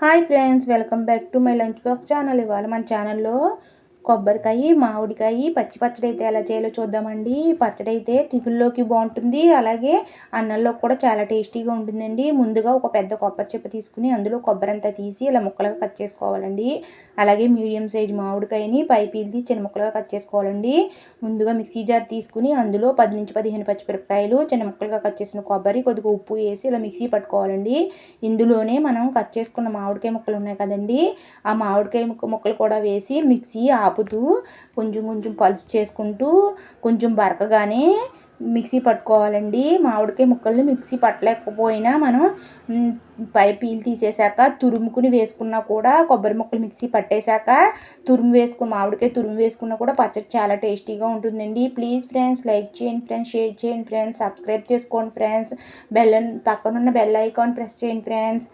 Hi friends welcome back to my lunch box channel. ఇవాళ మన ఛానల్లో కొబ్బరికాయ మామిడికాయ పచ్చి పచ్చడి అయితే ఎలా చేయాలో చూద్దామండి. పచ్చడి అయితే టిఫిన్లోకి బాగుంటుంది. అలాగే అన్నంలో కూడా చాలా టేస్టీగా ఉంటుందండి. ముందుగా ఒక పెద్ద కొబ్బరి చెప్ప తీసుకుని అందులో కొబ్బరి అంతా తీసి ఇలా ముక్కలుగా కట్ చేసుకోవాలండి. అలాగే మీడియం సైజ్ మామిడికాయని పై పీల్చి చిన్న ముక్కలుగా కట్ చేసుకోవాలండి. ముందుగా మిక్సీ జార్ తీసుకుని అందులో పది నుంచి పదిహేను పచ్చిమిరపకాయలు చిన్న ముక్కలుగా కట్ చేసిన కొబ్బరి కొద్దిగా ఉప్పు వేసి ఇలా మిక్సీ పట్టుకోవాలండి. ఇందులోనే మనం కట్ చేసుకున్న మామిడికాయ ముక్కలు ఉన్నాయి కదండి. ఆ మామిడికాయ ముక్క ముక్కలు కూడా వేసి మిక్సీ ఆపుతూ కొంచెం కొంచెం పలుసు చేసుకుంటూ కొంచెం బరకగానే మిక్సీ పట్టుకోవాలండి. మామిడికాయ ముక్కల్ని మిక్సీ పట్టలేకపోయినా మనం పై పీలు తీసేసాక తురుముకుని వేసుకున్నా కూడా కొబ్బరి ముక్కలు మిక్సీ పట్టేశాక తురుము వేసుకుని మామిడికాయ తురుము వేసుకున్నా కూడా పచ్చడి చాలా టేస్టీగా ఉంటుందండి. ప్లీజ్ ఫ్రెండ్స్ లైక్ చేయండి ఫ్రెండ్స్ షేర్ చేయండి ఫ్రెండ్స్ సబ్స్క్రైబ్ చేసుకోండి ఫ్రెండ్స్ బెల్ పక్కనున్న బెల్ ఐకాన్ ప్రెస్ చేయండి ఫ్రెండ్స్.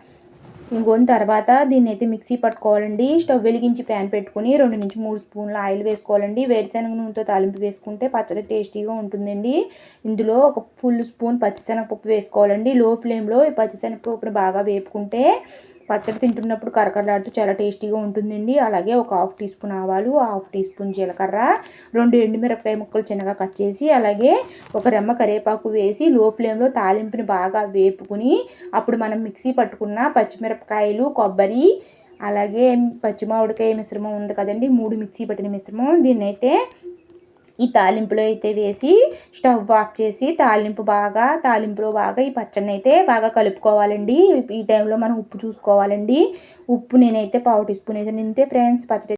ఇంకొని తర్వాత దీన్ని అయితే మిక్సీ పట్టుకోవాలండి. స్టవ్ వెలిగించి ప్యాన్ పెట్టుకుని రెండు నుంచి మూడు స్పూన్ల ఆయిల్ వేసుకోవాలండి. వేరుశనగ నూనెతో తాలింపు వేసుకుంటే పచ్చడి టేస్టీగా ఉంటుందండి. ఇందులో ఒక ఫుల్ స్పూన్ పచ్చిశనగపప్పు వేసుకోవాలండి. లో ఫ్లేమ్లో ఈ పచ్చిశనగపప్పును బాగా వేపుకుంటే పచ్చడి తింటున్నప్పుడు కరకరలాడుతూ చాలా టేస్టీగా ఉంటుందండి. అలాగే ఒక హాఫ్ టీ స్పూన్ ఆవాలు హాఫ్ టీ స్పూన్ జీలకర్ర రెండు ఎండుమిరపకాయ ముక్కలు చిన్నగా కట్ చేసి అలాగే ఒక రెమ్మ కరివేపాకు వేసి లో ఫ్లేమ్లో తాలింపుని బాగా వేపుకుని అప్పుడు మనం మిక్సీ పట్టుకున్న పచ్చిమిరపకాయలు కొబ్బరి అలాగే పచ్చిమామిడికాయ మిశ్రమం ఉంది కదండి మూడు మిక్సీ పట్టిన మిశ్రమం. దీన్ని అయితే ఈ తాలింపులో అయితే వేసి స్టవ్ ఆఫ్ చేసి తాలింపు బాగా తాలింపులో బాగా ఈ పచ్చడిని అయితే బాగా కలుపుకోవాలండి. ఈ టైంలో మనం ఉప్పు చూసుకోవాలండి. ఉప్పు నేనైతే పావు టీ స్పూన్ వేసాను. ఫ్రెండ్స్ పచ్చడి